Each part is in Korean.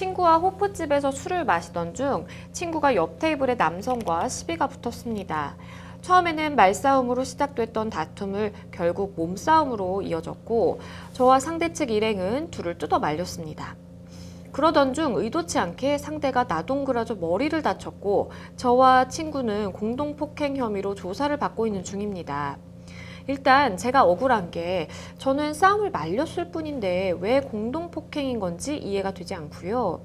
친구와 호프집에서 술을 마시던 중 친구가 옆 테이블의 남성과 시비가 붙었습니다. 처음에는 말싸움으로 시작됐던 다툼을 결국 몸싸움으로 이어졌고 저와 상대 측 일행은 둘을 뜯어 말렸습니다. 그러던 중 의도치 않게 상대가 나동그라져 머리를 다쳤고 저와 친구는 공동 폭행 혐의로 조사를 받고 있는 중입니다. 일단 제가 억울한 게 저는 싸움을 말렸을 뿐인데 왜 공동 폭행인 건지 이해가 되지 않고요.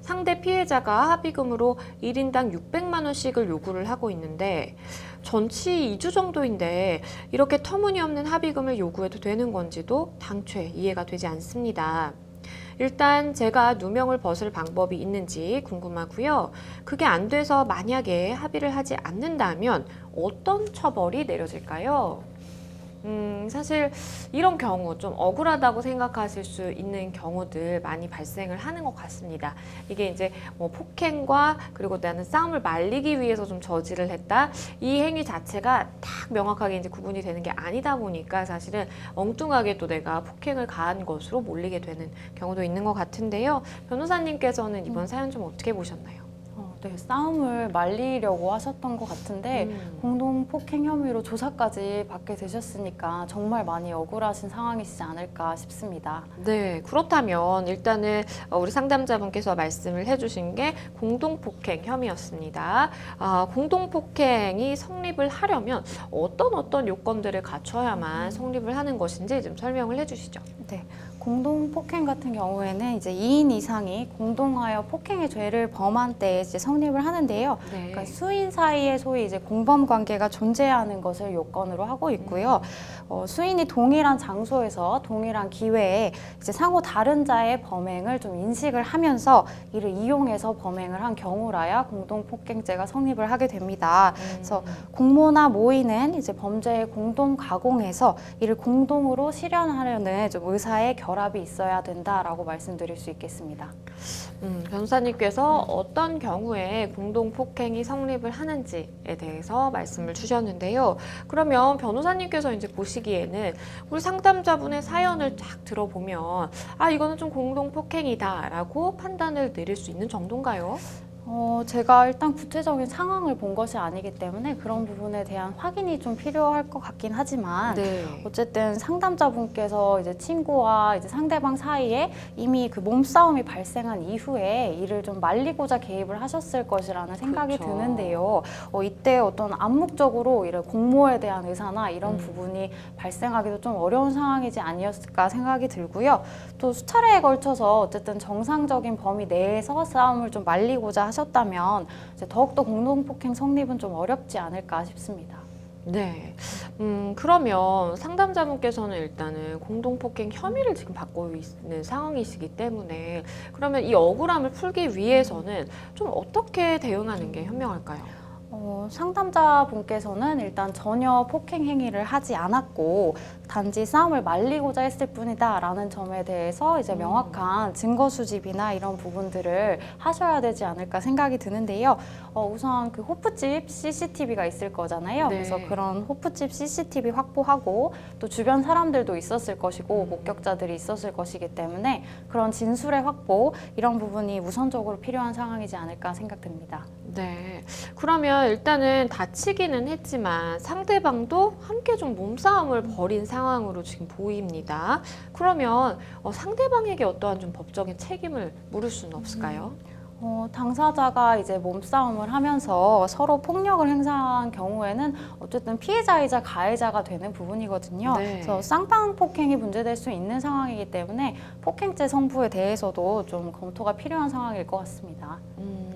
상대 피해자가 합의금으로 1인당 600만 원씩을 요구를 하고 있는데 전치 2주 정도인데 이렇게 터무니없는 합의금을 요구해도 되는 건지도 당최 이해가 되지 않습니다. 일단 제가 누명을 벗을 방법이 있는지 궁금하고요. 그게 안 돼서 만약에 합의를 하지 않는다면 어떤 처벌이 내려질까요? 음, 사실 이런 경우 좀 억울하다고 생각하실 수 있는 경우들 많이 발생을 하는 것 같습니다. 이게 이제 뭐 폭행과 그리고 나는 싸움을 말리기 위해서 좀 저지를 했다. 이 행위 자체가 딱 명확하게 이제 구분이 되는 게 아니다 보니까 사실은 엉뚱하게 또 내가 폭행을 가한 것으로 몰리게 되는 경우도 있는 것 같은데요. 변호사님께서는 이번 사연 좀 어떻게 보셨나요? 어, 네, 싸움을 말리려고 하셨던 것 같은데 음. 공동 폭행 혐의로 조사까지 받게 되셨으니까 정말 많이 억울하신 상황이시지 않을까 싶습니다. 네, 그렇다면 일단은 어, 우리 상담자분께서 말씀을 해주신 게 공동 폭행 혐의였습니다. 아, 공동 폭행이 성립을 하려면 어떤 어떤 요건들을 갖춰야만 성립을 하는 것인지 좀 설명을 해주시죠. 네, 공동 폭행 같은 경우에는 이제 2인 이상이 공동하여 폭행의 죄를 범한 때에 이제 성립을 하는데요. 네. 그러니까 수인 사이에 소위 이제 공범 관계가 존재하는 것을 요건으로 하고 있고요. 어, 수인이 동일한 장소에서 동일한 기회에 이제 상호 다른 자의 범행을 좀 인식을 하면서 이를 이용해서 범행을 한 경우라야 공동 폭행죄가 성립을 하게 됩니다. 그래서 공모나 모의는 이제 범죄의 공동 가공해서 이를 공동으로 실현하려는 좀 의사의 결합 이 있어야 된다라고 말씀드릴 수 있겠습니다. 음, 변호사님께서 어떤 경우에 공동 폭행이 성립을 하는지에 대해서 말씀을 주셨는데요. 그러면 변호사님께서 이제 보시기에는 우리 상담자분의 사연을 쫙 들어보면 아, 이거는 좀 공동 폭행이다라고 판단을 내릴 수 있는 정도인가요? 어, 제가 일단 구체적인 상황을 본 것이 아니기 때문에 그런 부분에 대한 확인이 좀 필요할 것 같긴 하지만 네. 어쨌든 상담자분께서 이제 친구와 이제 상대방 사이에 이미 그 몸싸움이 발생한 이후에 이를 좀 말리고자 개입을 하셨을 것이라는 생각이 그렇죠. 드는데요. 어, 이때 어떤 암묵적으로 이런 공모에 대한 의사나 이런 음. 부분이 발생하기도 좀 어려운 상황이지 아니었을까 생각이 들고요. 또 수차례에 걸쳐서 어쨌든 정상적인 범위 내에서 싸움을 좀 말리고자 하셨 다면 이제 더욱더 공동폭행 성립은 좀 어렵지 않을까 싶습니다. 네. 음, 그러면 상담자분께서는 일단은 공동폭행 혐의를 지금 받고 있는 상황이시기 때문에 그러면 이 억울함을 풀기 위해서는 좀 어떻게 대응하는 게 현명할까요? 어, 상담자분께서는 일단 전혀 폭행 행위를 하지 않았고 단지 싸움을 말리고자 했을 뿐이다라는 점에 대해서 이제 음. 명확한 증거 수집이나 이런 부분들을 하셔야 되지 않을까 생각이 드는데요. 어, 우선 그 호프집 CCTV가 있을 거잖아요. 네. 그래서 그런 호프집 CCTV 확보하고 또 주변 사람들도 있었을 것이고 음. 목격자들이 있었을 것이기 때문에 그런 진술의 확보 이런 부분이 우선적으로 필요한 상황이지 않을까 생각됩니다. 네. 그러면 일단은 다치기는 했지만 상대방도 함께 좀 몸싸움을 벌인 상황으로 지금 보입니다. 그러면 어, 상대방에게 어떠한 좀 법적인 책임을 물을 수는 없을까요? 어, 당사자가 이제 몸싸움을 하면서 서로 폭력을 행사한 경우에는 어쨌든 피해자이자 가해자가 되는 부분이거든요. 네. 그래서 쌍방 폭행이 문제될 수 있는 상황이기 때문에 폭행죄 성부에 대해서도 좀 검토가 필요한 상황일 것 같습니다. 음,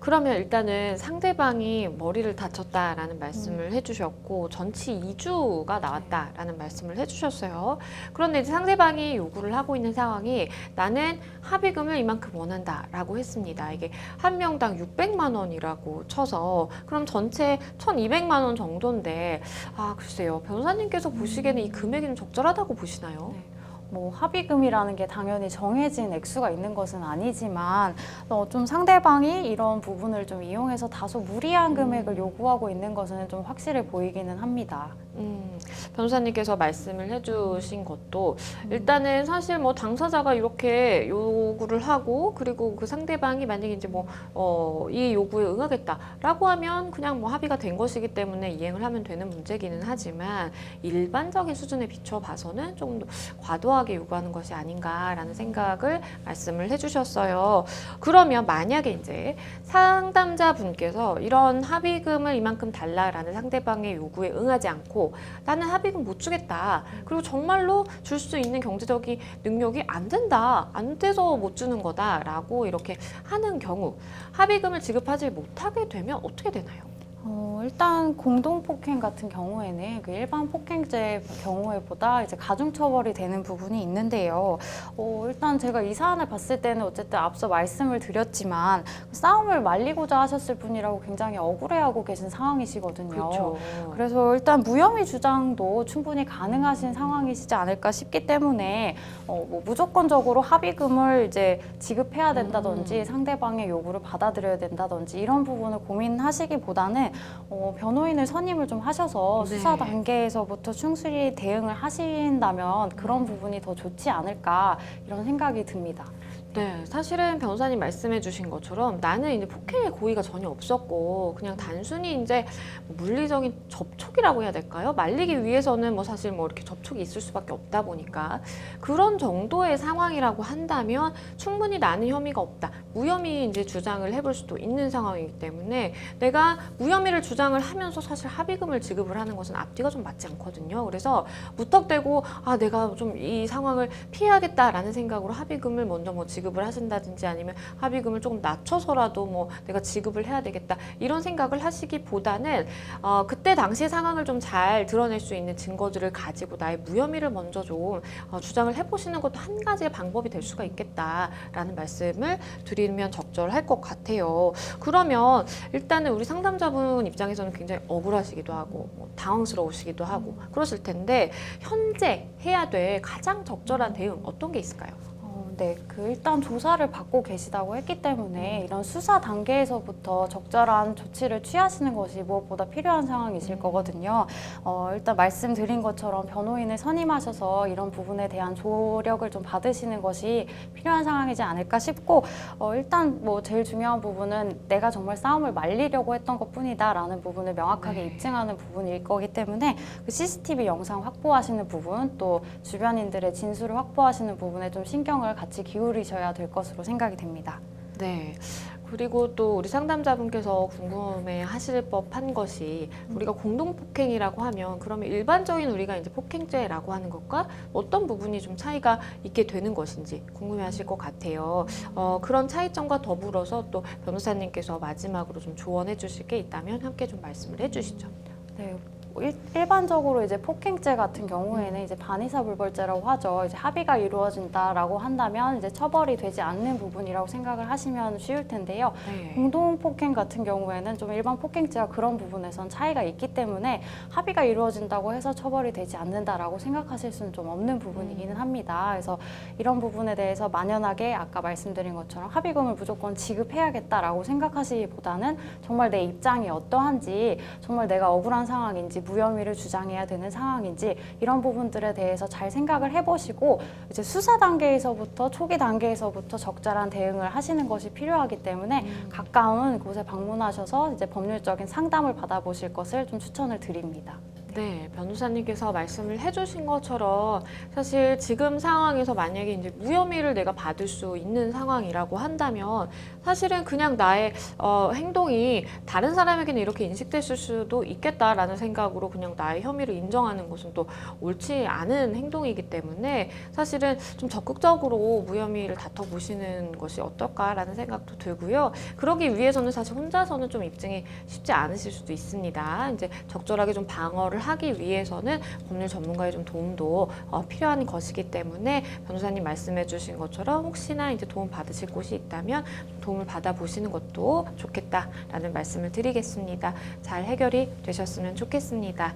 그러면 일단은 상대방이 머리를 다쳤다라는 말씀을 해주셨고 전치 2주가 나왔다라는 말씀을 해주셨어요. 그런데 이제 상대방이 요구를 하고 있는 상황이 나는 합의금을 이만큼 원한다라고 했습니다. 이게 한 명당 600만 원이라고 쳐서 그럼 전체 1,200만 원 정도인데 아 글쎄요 변호사님께서 보시기에는 이 금액이 좀 적절하다고 보시나요? 네. 뭐 합의금이라는 게 당연히 정해진 액수가 있는 것은 아니지만 어, 좀 상대방이 이런 부분을 좀 이용해서 다소 무리한 금액을 요구하고 있는 것은 좀 확실해 보이기는 합니다. 음, 변호사님께서 말씀을 해주신 것도 일단은 사실 뭐 당사자가 이렇게 요구를 하고 그리고 그 상대방이 만약에 이제 뭐 어, 이 요구에 응하겠다라고 하면 그냥 뭐 합의가 된 것이기 때문에 이행을 하면 되는 문제기는 하지만 일반적인 수준에 비춰 봐서는 조금 더 과도하게 요구하는 것이 아닌가라는 생각을 말씀을 해주셨어요. 그러면 만약에 이제 상담자 분께서 이런 합의금을 이만큼 달라라는 상대방의 요구에 응하지 않고 나는 합의금 못 주겠다. 그리고 정말로 줄 수 있는 경제적인 능력이 안 된다. 안 돼서 못 주는 거다라고 이렇게 하는 경우 합의금을 지급하지 못하게 되면 어떻게 되나요? 어, 일단 공동 폭행 같은 경우에는 그 일반 폭행죄 경우에보다 이제 가중 처벌이 되는 부분이 있는데요. 어, 일단 제가 이 사안을 봤을 때는 어쨌든 앞서 말씀을 드렸지만 싸움을 말리고자 하셨을 분이라고 굉장히 억울해하고 계신 상황이시거든요. 그렇죠. 그래서 일단 무혐의 주장도 충분히 가능하신 상황이시지 않을까 싶기 때문에 어, 뭐 무조건적으로 합의금을 이제 지급해야 된다든지 음. 상대방의 요구를 받아들여야 된다든지 이런 부분을 고민하시기보다는 어, 변호인을 선임을 좀 하셔서 네. 수사 단계에서부터 충실히 대응을 하신다면 그런 부분이 더 좋지 않을까 이런 생각이 듭니다. 네, 사실은 변호사님 말씀해 주신 것처럼 나는 이제 폭행의 고의가 전혀 없었고 그냥 단순히 이제 뭐 물리적인 접촉이라고 해야 될까요? 말리기 위해서는 뭐 사실 뭐 이렇게 접촉이 있을 수밖에 없다 보니까 그런 정도의 상황이라고 한다면 충분히 나는 혐의가 없다. 무혐의 이제 주장을 해볼 수도 있는 상황이기 때문에 내가 무혐의를 주장을 하면서 사실 합의금을 지급을 하는 것은 앞뒤가 좀 맞지 않거든요. 그래서 무턱대고 아 내가 좀 이 상황을 피해야겠다라는 생각으로 합의금을 먼저 뭐 지급 을 하신다든지 아니면 합의금을 조금 낮춰서라도 뭐 내가 지급을 해야 되겠다 이런 생각을 하시기보다는 어, 그때 당시 상황을 좀 잘 드러낼 수 있는 증거들을 가지고 나의 무혐의를 먼저 좀 어, 주장을 해보시는 것도 한 가지의 방법이 될 수가 있겠다라는 말씀을 드리면 적절할 것 같아요. 그러면 일단은 우리 상담자분 입장에서는 굉장히 억울하시기도 하고 뭐 당황스러우시기도 하고 그러실 텐데 현재 해야 될 가장 적절한 대응 어떤 게 있을까요? 어, 네, 그 일단 조사를 받고 계시다고 했기 때문에 이런 수사 단계에서부터 적절한 조치를 취하시는 것이 무엇보다 필요한 상황이실 거거든요. 어, 일단 말씀드린 것처럼 변호인을 선임하셔서 이런 부분에 대한 조력을 좀 받으시는 것이 필요한 상황이지 않을까 싶고 어, 일단 뭐 제일 중요한 부분은 내가 정말 싸움을 말리려고 했던 것뿐이다라는 부분을 명확하게 네. 입증하는 부분일 거기 때문에 그 CCTV 영상 확보하시는 부분 또 주변인들의 진술을 확보하시는 부분에 좀 신경을 같이 기울이셔야 될 것으로 생각이 됩니다. 네. 그리고 또 우리 상담자분께서 궁금해 하실 법한 것이 우리가 공동폭행이라고 하면 그러면 일반적인 우리가 이제 폭행죄라고 하는 것과 어떤 부분이 좀 차이가 있게 되는 것인지 궁금해 하실 것 같아요. 어, 그런 차이점과 더불어서 또 변호사님께서 마지막으로 좀 조언해 주실 게 있다면 함께 좀 말씀을 해 주시죠. 네. 일, 일반적으로 이제 폭행죄 같은 경우에는 이제 반의사불벌죄라고 하죠. 이제 합의가 이루어진다라고 한다면 이제 처벌이 되지 않는 부분이라고 생각을 하시면 쉬울 텐데요. 네. 공동 폭행 같은 경우에는 좀 일반 폭행죄와 그런 부분에선 차이가 있기 때문에 합의가 이루어진다고 해서 처벌이 되지 않는다라고 생각하실 수는 좀 없는 부분이기는 합니다. 그래서 이런 부분에 대해서 만연하게 아까 말씀드린 것처럼 합의금을 무조건 지급해야겠다라고 생각하시기보다는 정말 내 입장이 어떠한지 정말 내가 억울한 상황인지 무혐의를 주장해야 되는 상황인지 이런 부분들에 대해서 잘 생각을 해보시고 이제 수사 단계에서부터 초기 단계에서부터 적절한 대응을 하시는 것이 필요하기 때문에 가까운 곳에 방문하셔서 이제 법률적인 상담을 받아보실 것을 좀 추천을 드립니다. 네, 변호사님께서 말씀을 해주신 것처럼 사실 지금 상황에서 만약에 이제 무혐의를 내가 받을 수 있는 상황이라고 한다면 사실은 그냥 나의 어, 행동이 다른 사람에게는 이렇게 인식됐을 수도 있겠다라는 생각으로 그냥 나의 혐의를 인정하는 것은 또 옳지 않은 행동이기 때문에 사실은 좀 적극적으로 무혐의를 다퉈보시는 것이 어떨까라는 생각도 들고요. 그러기 위해서는 사실 혼자서는 좀 입증이 쉽지 않으실 수도 있습니다. 이제 적절하게 좀 방어를 하기 위해서는 법률 전문가의 좀 도움도 어, 필요한 것이기 때문에 변호사님 말씀해주신 것처럼 혹시나 이제 도움 받으실 곳이 있다면 좀 도움을 받아 보시는 것도 좋겠다라는 말씀을 드리겠습니다. 잘 해결이 되셨으면 좋겠습니다.